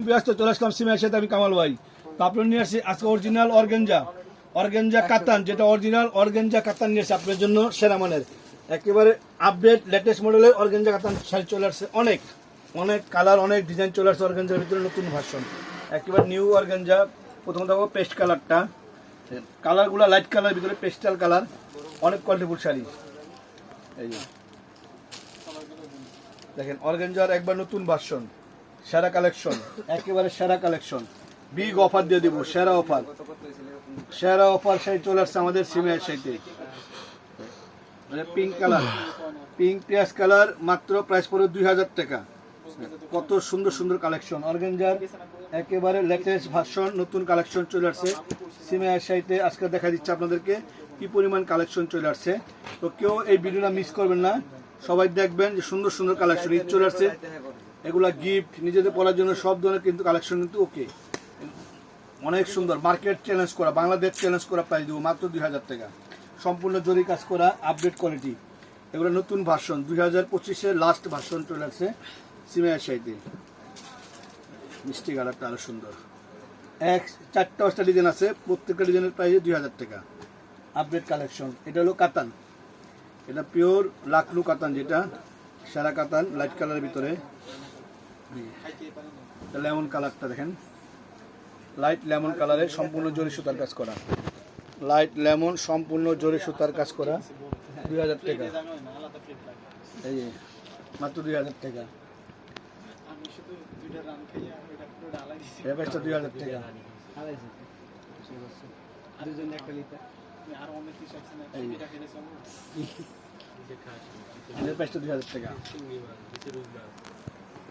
ব্যস্ত, চলে আসলাম সিমের সাথে আমি কামাল ভাই। তো নিয়ে আসছি আজকে অরিজিনাল অর্গেঞ্জা অর্গেঞ্জা কাতান, যেটা অরিজিনাল অর্গেঞ্জা কাতান নিয়ে আসছে আপনার জন্য সেরা মানের একেবারে আপডেট লেটেস্ট মডেলের অর্গেঞ্জা কাতান শাড়ি চলে আসছে অনেক। অনেক কালার অনেক ডিজাইন চলে আসছে অর্গেঞ্জার ভিতরে, নতুন ভার্সন একেবারে নিউ অর্গেঞ্জা প্রথম দেখো পেস্ট কালারটা কালারগুলো লাইট কালার ভিতরে পেস্টাল কালার অনেক কোয়ালিটিফুল শাড়ি। এই দেখেন অর্গেঞ্জার একবার নতুন ভার্সন সেরা কালেকশন, একেবারে সেরা কালেকশন। বিগ অফার দিয়ে দিব, সেরা অফার। সেরা অফার সেই চলে আসছে আমাদের সিমের সাইতে পিঙ্ক কালার পিঙ্ক পেঁয়াজ কালার মাত্র প্রাইস পড়ে দুই হাজার টাকা। কত সুন্দর সুন্দর কালেকশন। অর্গেঞ্জার, একেবারে লেটেস্ট ভার্সন নতুন কালেকশন চলে আসছে। সিমের সাইতে আজকে দেখা দিচ্ছে আপনাদেরকে কি পরিমাণ কালেকশন চলে আসছে। তো কেউ এই ভিডিওটা মিস করবেন না। সবাই দেখবেন যে সুন্দর সুন্দর কালেকশন ঈদ চলে আসছে। এগুলা গিফট নিজেদের পড়ার জন্য সব ধরনের কিন্তু কালেকশন কিন্তু ওকে অনেক সুন্দর। মার্কেট চ্যালেঞ্জ করা, বাংলাদেশ চ্যালেঞ্জ করা প্রাইস দেবো, মাত্র দুই হাজার টাকা। সম্পূর্ণ জরি কাজ করা আপডেট কোয়ালিটি এগুলো নতুন ভার্সন দুই হাজার পঁচিশের লাস্ট ভার্সন চলে আসছে সিমের সাইতে। মিষ্টি কালারটা আরও সুন্দর। এক, চারটা পাঁচটা ডিজাইন আছে, প্রত্যেকটা ডিজাইনের প্রাইস দুই হাজার টাকা। আপডেট কালেকশন এটা হলো কাতান। এটা পিওর লাকলু কাতান যেটা, সেরা কাতান লাইট কালারের ভিতরে। লেমন কালারটা দেখেন। লাইট লেমন কালারে সম্পূর্ণ জরি সুতার কাজ করা। লাইট লেমন সম্পূর্ণ জরি সুতার কাজ করা। দুই হাজার টাকা। এই মাত্র দুই হাজার টাকা। দুই হাজার টাকা। দুই হাজার টাকা।